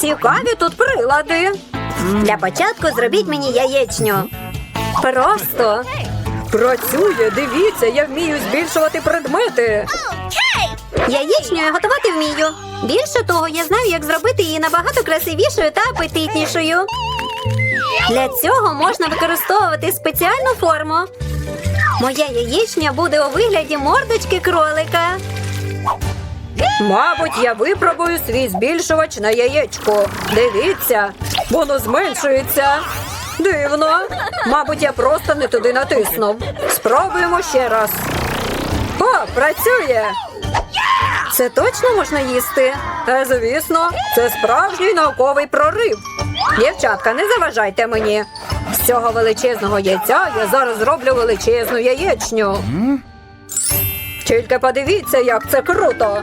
Цікаві тут прилади. Для початку зробіть мені яєчню. Просто. Працює, дивіться, я вмію збільшувати предмети. Яєчню я готувати вмію. Більше того, я знаю, як зробити її набагато красивішою та апетитнішою. Для цього можна використовувати спеціальну форму. Моя яєчня буде у вигляді мордочки кролика. Мабуть, я випробую свій збільшувач на яєчко. Дивіться, воно зменшується. Дивно. Мабуть, я просто не туди натиснув. Спробуємо ще раз. О, працює. Це точно можна їсти? Та звісно, це справжній науковий прорив. Дівчатка, не заважайте мені. З цього величезного яйця я зараз зроблю величезну яєчню. Тільки подивіться, як це круто.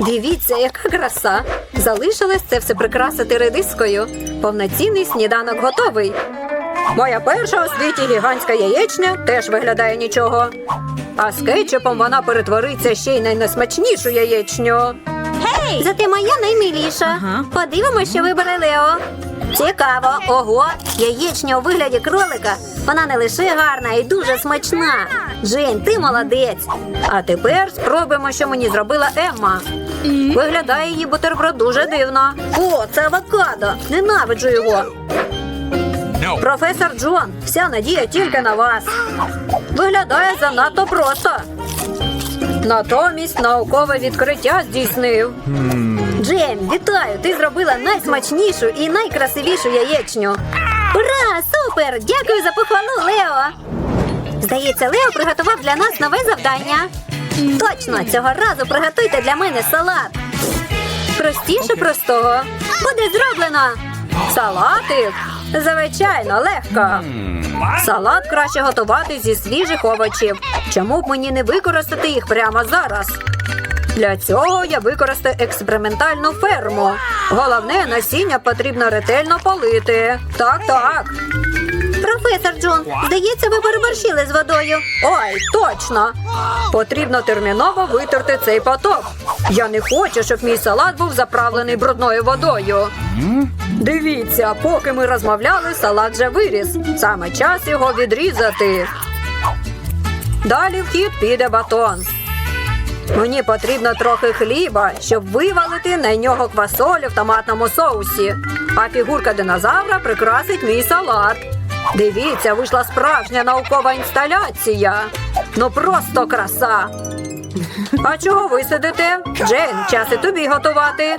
Дивіться, яка краса! Залишилось це все прикрасити редискою. Повноцінний сніданок готовий. Моя перша у світі гігантська яєчня теж виглядає нічого. А з кетчупом вона перетвориться ще й на найсмачнішу яєчню. Гей! Зате моя наймиліша. Подивимося, що вибере Лео. Цікаво, ого, яєчня у вигляді кролика. Вона не лише гарна і дуже смачна. Жень, ти молодець. А тепер спробуємо, що мені зробила Емма. Виглядає її бутерброд дуже дивно. О, це авокадо. Ненавиджу його. Професор Джон, вся надія тільки на вас. Виглядає занадто просто. Натомість наукове відкриття здійснив. Джейн, вітаю! Ти зробила найсмачнішу і найкрасивішу яєчню. Ура! Супер! Дякую за похвалу, Лео! Здається, Лео приготував для нас нове завдання. Точно, цього разу приготуйте для мене салат. Простіше простого. Буде зроблено. Салатик? Звичайно, легко. Салат краще готувати зі свіжих овочів. Чому б мені не використати їх прямо зараз? Для цього я використаю експериментальну ферму. Головне, насіння потрібно ретельно полити. Так, так. Професор Джон, здається, ви переборщили з водою. Ой, точно. Потрібно терміново витерти цей поток. Я не хочу, щоб мій салат був заправлений брудною водою. Дивіться, поки ми розмовляли, салат вже виріс. Саме час його відрізати. Далі в хід піде батон. Мені потрібно трохи хліба, щоб вивалити на нього квасолю в томатному соусі. А фігурка динозавра прикрасить мій салат. Дивіться, вийшла справжня наукова інсталяція. Ну просто краса. А чого ви сидите? Джейн, час і тобі готувати.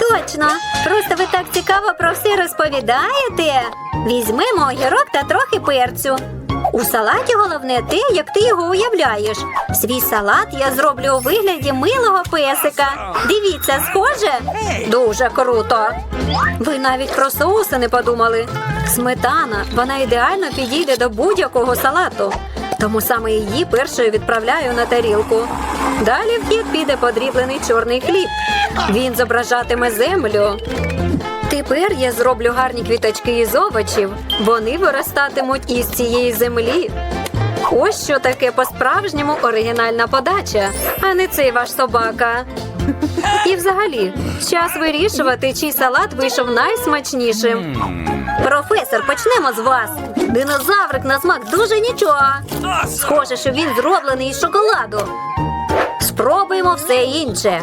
Точно. Просто ви так цікаво про все розповідаєте. Візьмемо огірок та трохи перцю. У салаті головне те, як ти його уявляєш. Свій салат я зроблю у вигляді милого песика. Дивіться, схоже? Дуже круто. Ви навіть про соуси не подумали. Сметана, вона ідеально підійде до будь-якого салату. Тому саме її першою відправляю на тарілку. Далі в хід піде подріблений чорний хліб. Він зображатиме землю. Тепер я зроблю гарні квіточки із овочів. Вони виростатимуть із цієї землі. Ось що таке по-справжньому оригінальна подача, а не цей ваш собака. І взагалі, час вирішувати, чий салат вийшов найсмачнішим. Професор, почнемо з вас. Динозаврик на смак дуже нічого. Схоже, що він зроблений із шоколаду. Спробуємо все інше.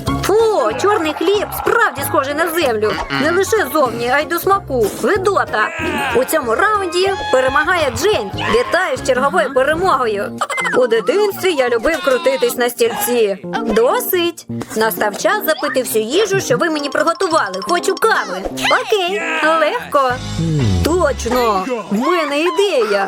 Чорний хліб справді схожий на землю. Не лише зовні, а й до смаку. Видота. У цьому раунді перемагає Джейн. Вітаю з черговою перемогою. У дитинстві я любив крутитись на стільці. Досить. Настав час запити всю їжу, що ви мені приготували. Хочу кави. Окей, легко. Точно, в мене ідея.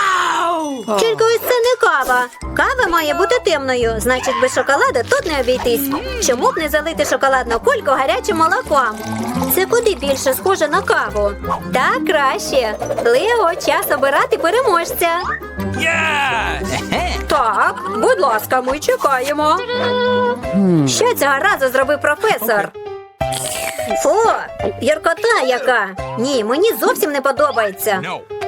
Тільки ось це не кава. Кава має бути темною, значить без шоколаду тут не обійтись. Чому б не залити шоколадну кульку гарячим молоком? Це куди більше схоже на каву. Так краще. Лео, час обирати переможця. Так, будь ласка, ми чекаємо. Що цього разу зробив професор? Фу, гіркота яка. Ні, мені зовсім не подобається.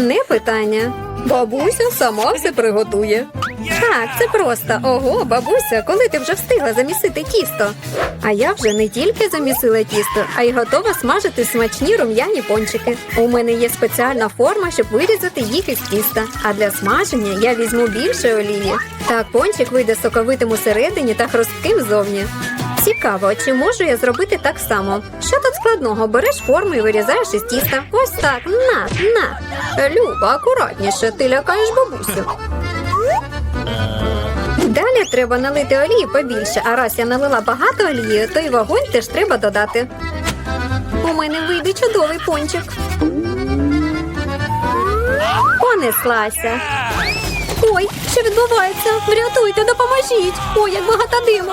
Не питання. Бабуся сама все приготує. Так, це просто. Ого, бабуся, коли ти вже встигла замісити тісто. А я вже не тільки замісила тісто, а й готова смажити смачні рум'яні пончики. У мене є спеціальна форма, щоб вирізати їх із тіста. А для смаження я візьму більше олії. Так пончик вийде соковитим усередині та хрустким зовні. Цікаво, чи можу я зробити так само? Що тут складного? Береш форму і вирізаєш із тіста. Ось так. На, на. Люба, акуратніше, ти лякаєш бабусю. Далі треба налити олії побільше, а раз я налила багато олії, то й вогонь теж треба додати. У мене вийде чудовий пончик. Понеслася. Ой, що відбувається? Врятуйте, допоможіть! Ой, як багато диму.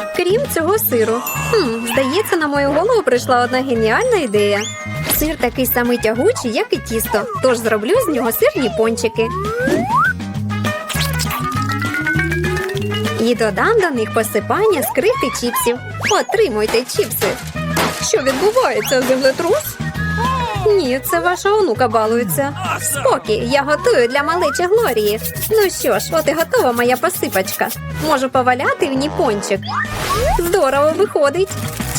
Крім цього сиру. Хм, здається, на мою голову прийшла одна геніальна ідея. Сир такий самий тягучий, як і тісто, тож зроблю з нього сирні пончики. І додам до них посипання з крихти чіпсів. Отримуйте чіпси. Що відбувається, землетрус? Ні, це ваша онука балується. Спокій, я готую для малечі Глорії. Ну що ж, от і готова моя посипачка. Можу поваляти в ній пончик. Здорово виходить.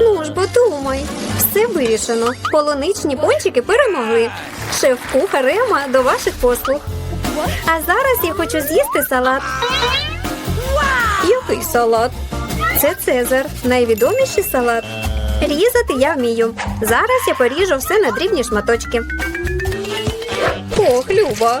Ну ж, бо думай. Все вирішено. Полуничні пончики перемогли. Шеф-кухар Ема до ваших послуг. А зараз я хочу з'їсти салат. Який салат? Це Цезар, найвідоміший салат. Різати я вмію. Зараз я поріжу все на дрібні шматочки. Ох, Люба,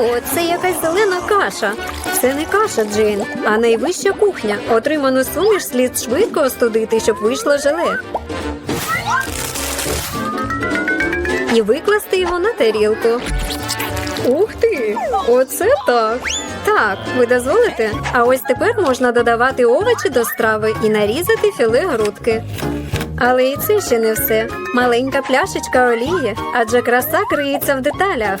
Фу, це якась зелена каша. Це не каша, Джейн, а найвища кухня. Отриману суміш слід швидко остудити, щоб вийшло желе. І викласти його на тарілку. Ух ти! Оце так. Так, ви дозволите? А ось тепер можна додавати овочі до страви і нарізати філе грудки. Але і це ще не все. Маленька пляшечка олії, адже краса криється в деталях.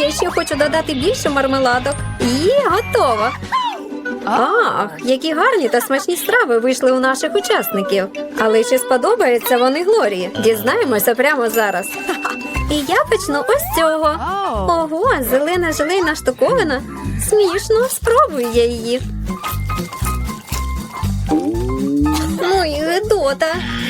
Я ще хочу додати більше мармеладок. І готово. Ах, які гарні та смачні страви вийшли у наших учасників. Але чи сподобаються вони Глорії? Дізнаємося прямо зараз. І я почну ось цього. Ого, зелена желейна штуковина. Смішно, спробую я її. Ой, гидота.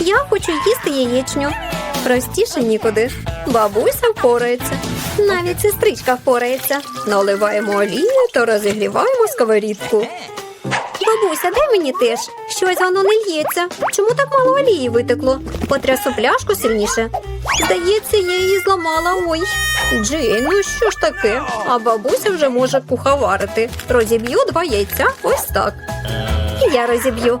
Я хочу їсти яєчню. Простіше нікуди. Бабуся впорається. Навіть сестричка впорається. Наливаємо олію та розігріваємо сковорідку. Бабуся, дай мені теж. Щось воно не лється. Чому так мало олії витекло? Потрясу пляшку сильніше. Здається, я її зламала. Ой. Джей, ну що ж таке? А бабуся вже може куховарити. Розіб'ю два яйця. Ось так. І я розіб'ю.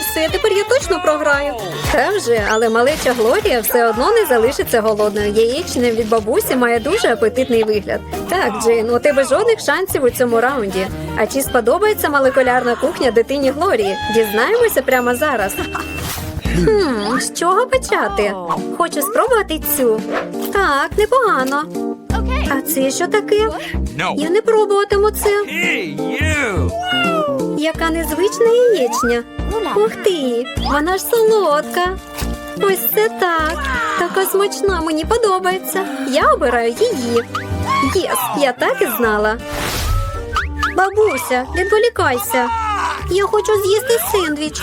Все, тепер я точно програю. Та вже, але малеча Глорія все одно не залишиться голодною. Яєчня від бабусі має дуже апетитний вигляд. Так, Джейн, у тебе жодних шансів у цьому раунді. А чи сподобається молекулярна кухня дитині Глорії? Дізнаємося прямо зараз. Хм, з чого почати? Хочу спробувати цю. Так, непогано. А це що таке? Я не пробуватиму це. Яка незвична яєчня. Ух ти, вона ж солодка. Ось це так. Така смачна, мені подобається. Я обираю її. Єс, я так і знала. Бабуся, відволікайся. Я хочу з'їсти сендвіч.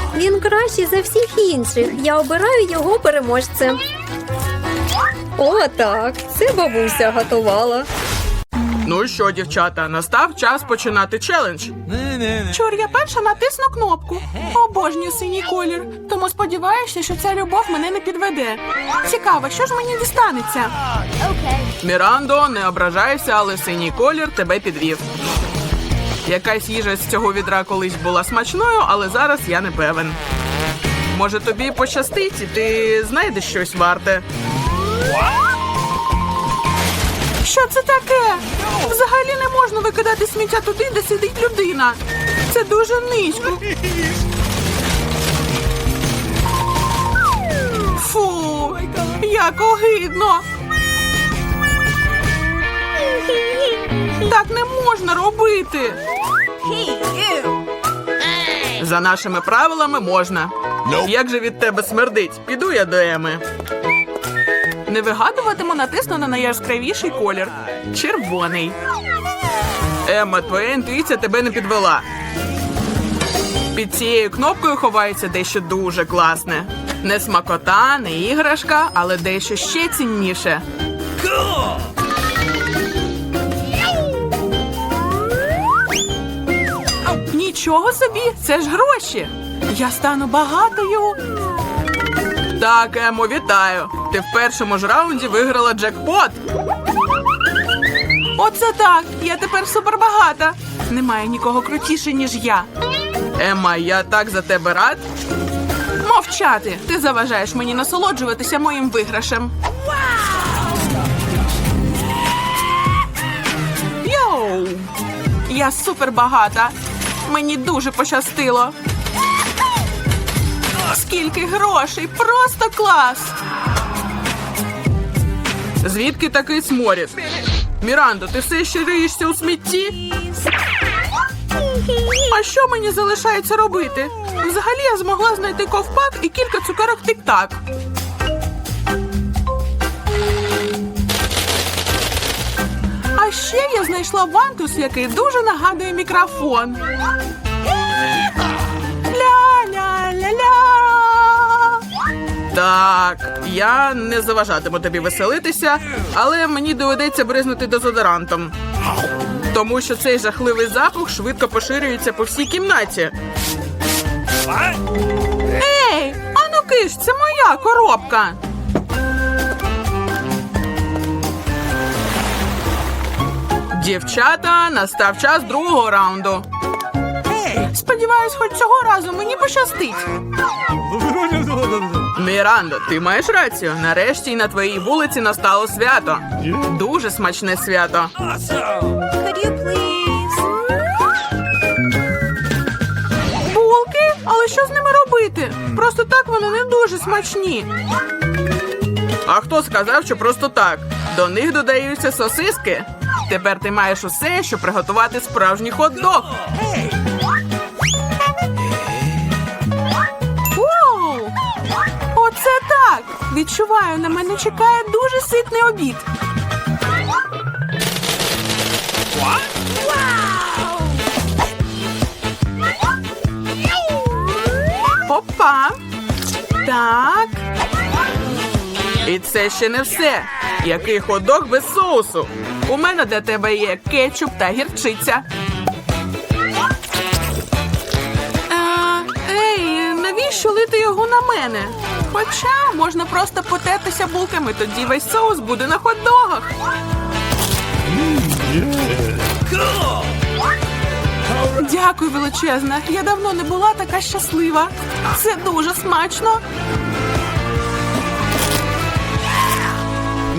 Він кращий за всіх інших. Я обираю його переможцем. О, так. Це бабуся готувала. Ну що, дівчата, настав час починати челендж. Чур, я перша натисну кнопку. Обожнюю синій колір. Тому сподіваюся, що ця любов мене не підведе. Цікаво, що ж мені дістанеться? Мірандо, не ображайся, але синій колір тебе підвів. Якась їжа з цього відра колись була смачною, але зараз я не певен. Може, тобі пощастить, і ти знайдеш щось варте. Що це таке? Взагалі не можна викидати сміття туди, де сидить людина. Це дуже низько. Фу, як огидно. Так не можна робити. За нашими правилами можна. Як же від тебе смердить? Піду я до Еми. Не вигадуватиму, натисну на найяскравіший колір. Червоний. Емма, твоя інтуїція тебе не підвела. Під цією кнопкою ховається дещо дуже класне. Не смакота, не іграшка, але дещо ще цінніше. Нічого собі, це ж гроші. Я стану багатою. Так, Емо, вітаю. Ти в першому ж раунді виграла джекпот. Оце так. Я тепер супербагата. Немає нікого крутіше, ніж я. Емма, я так за тебе рад. Мовчати. Ти заважаєш мені насолоджуватися моїм виграшем. Йоу! Я супер багата. Мені дуже пощастило. Скільки грошей! Просто клас! Звідки такий сморід? Мірандо, ти все ще риєшся у смітті? А що мені залишається робити? Взагалі я змогла знайти ковпак і кілька цукерок тик-так. А ще я знайшла вантус, який дуже нагадує мікрофон. Ля-ля-ля-ля. Так, я не заважатиму тобі веселитися, але мені доведеться бризнути дезодорантом. Тому що цей жахливий запах швидко поширюється по всій кімнаті. Ей, ану киш, це моя коробка. Дівчата, настав час другого раунду. Сподіваюсь, хоч цього разу мені пощастить. Мірандо, ти маєш рацію. Нарешті на твоїй вулиці настало свято. Дуже смачне свято. Булки? Але що з ними робити? Просто так вони не дуже смачні. А хто сказав, що просто так? До них додаються сосиски. Тепер ти маєш усе, щоб приготувати справжній хот-дог. Воу! Оце так! Відчуваю, на мене чекає дуже ситний обід. Опа. Так. І це ще не все. Який ходок без соусу. У мене для тебе є кетчуп та гірчиця. Ей, навіщо лити його на мене? Хоча можна просто потертися булками, тоді весь соус буде на хот-догах. Дякую, величезна. Я давно не була така щаслива. Це дуже смачно.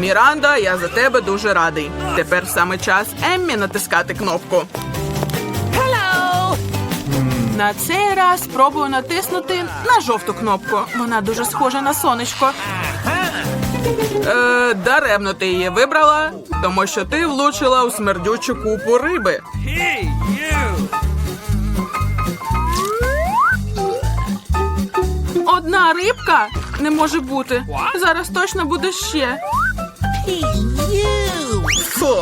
Міранда, я за тебе дуже радий. Тепер саме час Еммі натискати кнопку. На цей раз спробую натиснути на жовту кнопку. Вона дуже схожа на сонечко. Е, даремно ти її вибрала, тому що ти влучила у смердючу купу риби. Одна рибка не може бути. Зараз точно буде ще. Фу.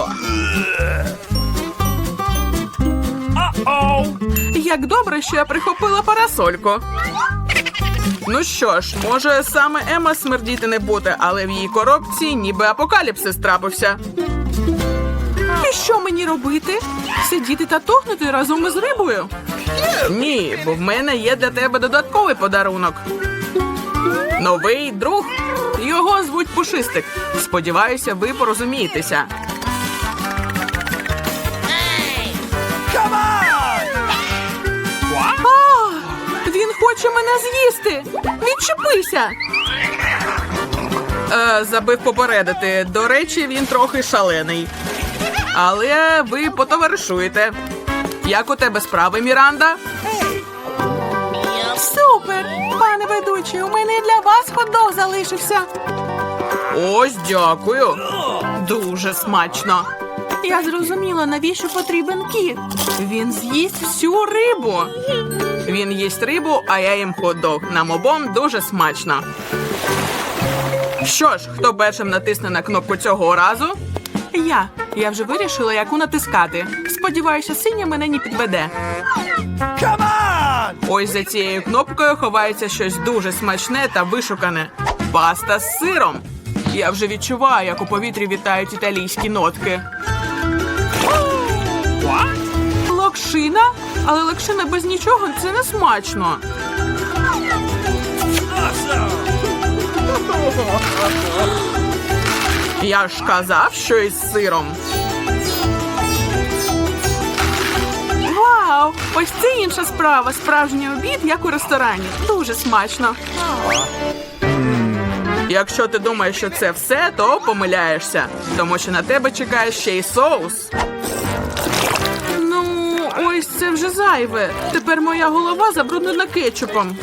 Як добре, що я прихопила парасольку. Ну що ж, може саме Ема смердіти не буде, але в її коробці ніби апокаліпсис трапився. І що мені робити? Сидіти та тухнути разом із рибою? Ні, бо в мене є для тебе додатковий подарунок. Новий друг. Його звуть Пушистик. Сподіваюся, ви порозумієтеся. А, він хоче мене з'їсти. Відчепися. Е, забив попередити. До речі, він трохи шалений. Але ви потоваришуєте. Як у тебе справи, Міранда? Супер! Пане ведучий, у мене і для вас хот-дог залишився. Ось дякую. Дуже смачно. Я зрозуміла, навіщо потрібен кіт. Він з'їсть всю рибу. Він їсть рибу, а я їм хот-дог. Нам обом дуже смачно. Що ж, хто першим натисне на кнопку цього разу? Я. Я вже вирішила, яку натискати. Сподіваюся, синя мене не підведе. Ось за цією кнопкою ховається щось дуже смачне та вишукане. Паста з сиром. Я вже відчуваю, як у повітрі вітають італійські нотки. Локшина? Але локшина без нічого це не смачно. Я ж казав, що із сиром. Вау! Ось це інша справа. Справжній обід, як у ресторані. Дуже смачно. Якщо ти думаєш, що це все, то помиляєшся, тому що на тебе чекає ще й соус. Ну, ось це вже зайве. Тепер моя голова забруднена кетчупом.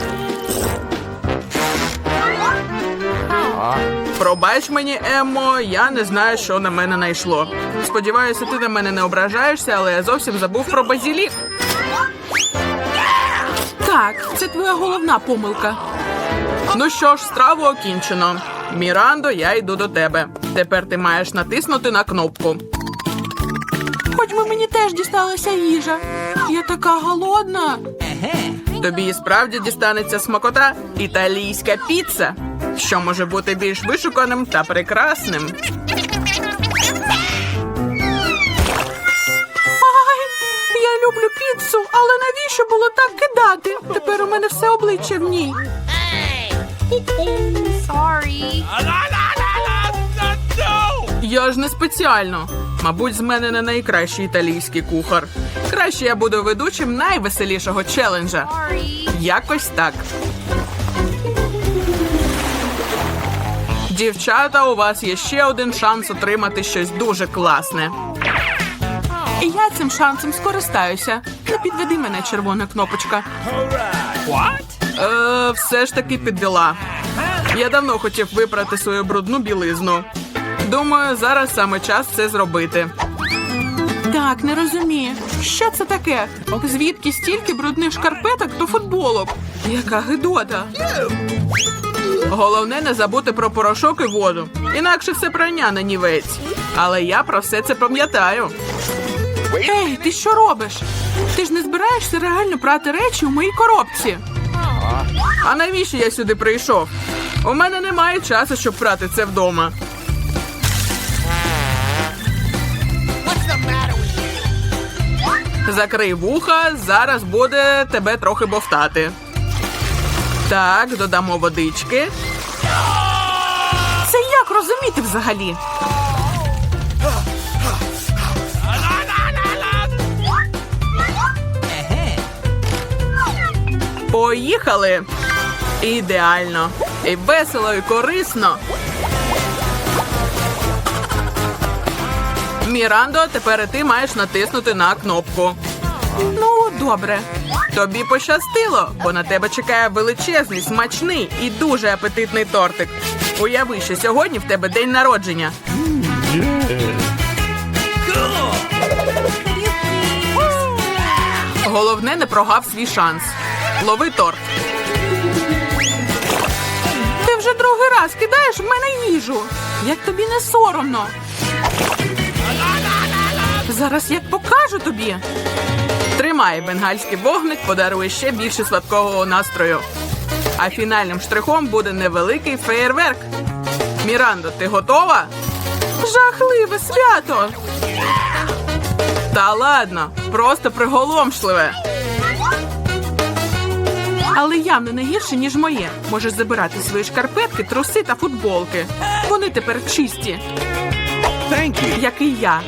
Пробач мені, Еммо, я не знаю, що на мене найшло. Сподіваюся, ти на мене не ображаєшся, але я зовсім забув про базілік. Так, це твоя головна помилка. Ну що ж, страву окінчено. Мірандо, я йду до тебе. Тепер ти маєш натиснути на кнопку. Хоч би мені теж дісталася їжа. Я така голодна. Тобі і справді дістанеться смакота італійська піца, що може бути більш вишуканим та прекрасним. Люблю піцу, але навіщо було так кидати? Тепер у мене все обличчя в ній. Sorry. Я ж не спеціально. Мабуть, з мене не найкращий італійський кухар. Краще я буду ведучим найвеселішого челенджа. Якось так. Дівчата, у вас є ще один шанс отримати щось дуже класне. Я цим шансом скористаюся. Не підведи мене, червона кнопочка. Е, все ж таки підвела. Я давно хотів випрати свою брудну білизну. Думаю, зараз саме час це зробити. Так, не розумію. Що це таке? Звідки стільки брудних шкарпеток до футболок? Яка гидота. Головне не забути про порошок і воду. Інакше все прання на нівець. Але я про все це пам'ятаю. Ей, ти що робиш? Ти ж не збираєшся реально прати речі у моїй коробці. А навіщо я сюди прийшов? У мене немає часу, щоб прати це вдома. Закрий вуха, зараз буде тебе трохи бовтати. Так, додамо водички. Це як розуміти взагалі? Поїхали! Ідеально! І весело, і корисно. Мірандо, тепер ти маєш натиснути на кнопку. Ну, добре. Тобі пощастило, бо на тебе чекає величезний, смачний і дуже апетитний тортик. Уяви, що сьогодні в тебе день народження. Головне, не прогав свій шанс. Лови торт. Ти вже другий раз кидаєш в мене їжу. Як тобі не соромно. Зараз як покажу тобі. Тримай бенгальський вогник, подарує ще більше святкового настрою. А фінальним штрихом буде невеликий феєрверк. Мірандо, ти готова? Жахливе свято. Та ладно, просто приголомшливе. Але явно не гірше, ніж моє. Можеш забирати свої шкарпетки, труси та футболки. Вони тепер чисті, як і я.